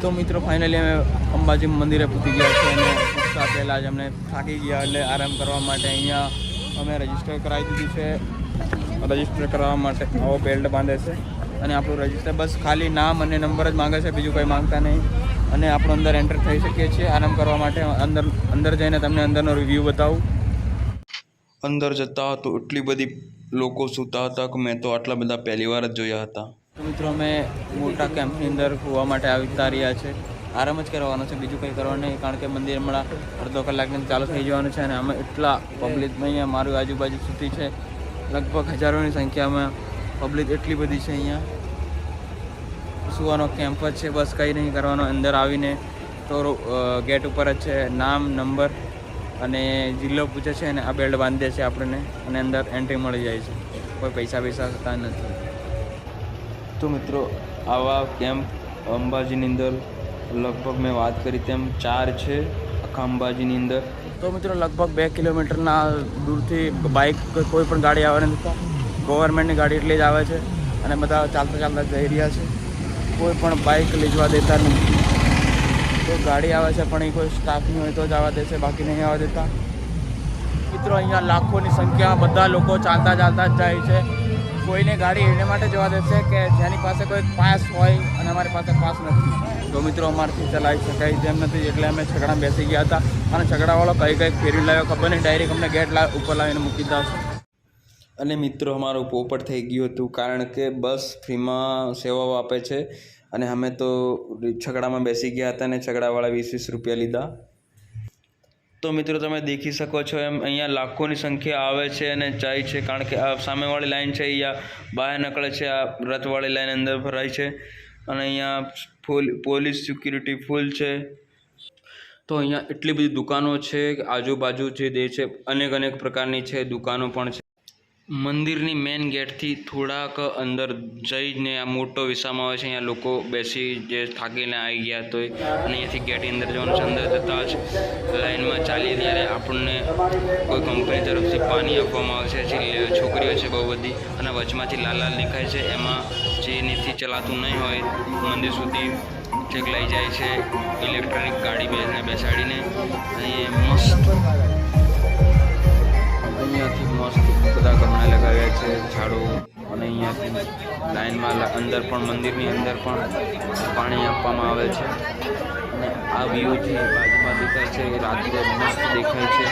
તો મિત્રો ફાઇનલી અમે અંબાજી મંદિરે પૂકી ગયા છે અને પૂછતા પહેલાં જ અમને થાકી ગયા એટલે આરામ કરવા માટે અહીંયા અમે રજિસ્ટર કરાવી દીધું છે. રજિસ્ટર કરાવવા માટે આવો બેલ્ટ બાંધે છે અને આપણું રજિસ્ટર બસ ખાલી નામ અને નંબર જ માંગે છે, બીજું કંઈ માંગતા નહીં. અને આપણે અંદર એન્ટર થઈ શકીએ છીએ. આરામ કરવા માટે અંદર અંદર જઈને તમને અંદરનો રિવ્યૂ બતાવું. અંદર જતા તો એટલી બધી લોકો સૂતા હતા કે મેં તો આટલા બધા પહેલી વાર જ જોયા હતા. મિત્રો, અમે મોટા કેમ્પની અંદર હોવા માટે આવતા રહ્યા છે. આરામ જ કરવાનો છે, બીજું કંઈ કરવાનું નહીં, કારણ કે મંદિર હમણાં અડધો કલાકની ચાલુ થઈ જવાનું છે અને અમે એટલા પબ્લિક અહીંયા મારું આજુબાજુ સુધી છે. લગભગ હજારોની સંખ્યામાં પબ્લિક એટલી બધી છે અહીંયા. સુવાનો કેમ્પ જ છે, બસ કંઈ નહીં કરવાનો, અંદર આવીને તો ગેટ ઉપર જ છે, નામ નંબર અને જિલ્લો પૂછે છે અને આ બેલ્ટ બાંધે છે આપણને અને અંદર એન્ટ્રી મળી જાય છે. કોઈ પૈસા પૈસા થતા નથી. તો મિત્રો, આવા કેમ્પ અંબાજીની અંદર લગભગ મેં વાત કરી તેમ ચાર છે આખા અંબાજીની અંદર? તો મિત્રો, લગભગ બે કિલોમીટરના દૂરથી બાઇક કોઈ પણ ગાડી આવે નથી ગવર્મેન્ટની ગાડી એટલી જ આવે છે અને બધા ચાલતા ચાલતા જઈ રહ્યા છે. કોઈ પણ બાઇક લઈ જવા દેતા નથી તો ગાડી આવે છે, પણ એ કોઈ સ્ટાફની હોય તો જ આવવા દે છે, બાકી નહીં આવવા દેતા. મિત્રો, અહીંયા લાખોની સંખ્યા બધા લોકો ચાલતા ચાલતા જ જાય છે. કોઈને ગાડી એને માટે જવા દેશે કે જેની પાસે કોઈ પાસ હોય અને અમારી પાસે પાસ નથી. તો મિત્રો, અમારથી ચલાવી શકાય તેમ નથી, એટલે અમે છકડા બેસી ગયા હતા. અને છકડાવાળો કઈ કંઈક ફેરવી લાવ્યો ખબર નહીં, ડાયરેક્ટ અમને ગેટ ઉપર લાવીને મૂકી દીધા અને મિત્રો, અમારું પોપટ થઈ ગયું હતું કારણ કે બસ ફ્રીમાં સેવાઓ આપે છે. અને અમે તો છકડામાં બેસી ગયા હતા અને છકડાવાળા વીસ વીસ રૂપિયા લીધા. તો મિત્રો તમે દેખી શકો છો એમ અહીંયા લાખોની સંખ્યા આવે છે અને જાય છે કારણ કે આ સામેવાળી લાઈન છે, અહીંયા બહાર નીકળે છે, આ રથવાળી લાઈન અંદર ભરાય છે અને અહીંયા ફૂલ, પોલીસ સિક્યુરિટી ફૂલ છે. તો અહીંયા એટલી બધી દુકાનો છે, આજુબાજુ જે દે છે, અનેક અનેક પ્રકારની છે, દુકાનો પણ છે. મંદિરની મેઇન ગેટથી થોડાક અંદર જઈને આ મોટો વિસામાં આવે છે, અહીંયા લોકો બેસી જે થાકીને આવી ગયા તો અને અહીંયાથી ગેટની અંદર જવાનું છે, અંદર જતા જ ચાલીએ ત્યારે આપણને કોઈ કંપની તરફથી પાણી આપવામાં આવે છે જે છોકરીઓ છે બહુ બધી અને વચમાંથી લાલ લાલ દેખાય છે. એમાં જે નીતિ ચલાતું નહીં હોય, મંદિર સુધી ચેક લઈ જાય છે. ઇલેક્ટ્રોનિક ગાડી બેસને બેસાડીને અહીં મસ્ત અહીંયાથી મસ્ત બધા ગમણા લગાવ્યા છે, ઝાડો. અને અહીંયાથી લાઈનમાં અંદર પણ, મંદિરની અંદર પણ પાણી આપવામાં આવે છે. અને આ વ્યૂ જે બાજુમાં દેખાય છે, એ રાત્રે મસ્ત દેખાય છે.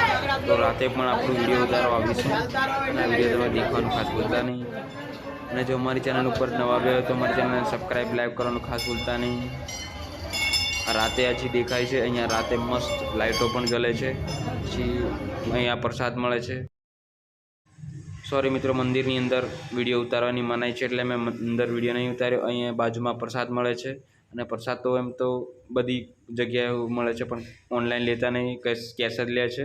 તો રાતે પણ આપણું વીડિયો ઉતારો આવીશું અને આ વીડિયો તમે દેખવાનું ખાસ ભૂલતા નહીં. અને જો અમારી ચેનલ ઉપર નવા આવ્યા તો અમારી ચેનલને સબસ્ક્રાઈબ લાઈવ કરવાનું ખાસ ભૂલતા નહીં. રાતે આછી દેખાય છે, અહીંયા રાતે મસ્ત લાઇટો પણ જલે છે. પછી અહીંયા પ્રસાદ મળે છે. સોરી મિત્રો, મંદિરની અંદર વીડિયો ઉતારવાની મનાઈ છે એટલે મેં અંદર વીડિયો નહીં ઉતાર્યો. અહીંયા બાજુમાં પ્રસાદ મળે છે અને પ્રસાદ તો એમ તો બધી જગ્યાએ મળે છે, પણ ઓનલાઈન લેતા નહીં કેશ જ લે છે.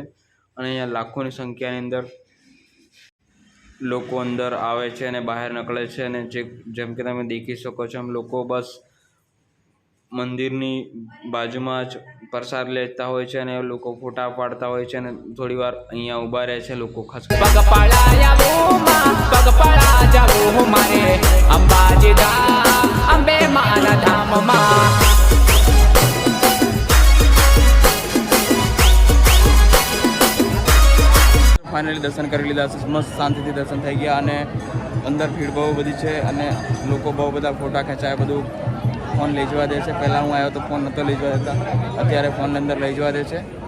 અને અહીંયા લાખોની સંખ્યાની અંદર લોકો અંદર આવે છે અને બહાર નીકળે છે અને જે, જેમ કે તમે દેખી શકો છો એમ લોકો બસ મંદિરની બાજુમાં જ પ્રસાદ લેતા હોય છે અને લોકો ફોટા પાડતા હોય છે અને થોડી વાર અહીંયા ઊભા રહે છે લોકો ખાસ ફાઇનલી દર્શન કરી લીધા છે મસ્ત શાંતિથી દર્શન થઈ ગયા અને અંદર ભીડ બહુ બધી છે અને લોકો બહુ બધા ફોટા ખેંચાય બધું ફોન લઈ જવા દે છે. પહેલાં હું આવ્યો તો ફોન નહોતો લઈ જવા દેતા. અત્યારે ફોનની અંદર લઈ જવા દે છે.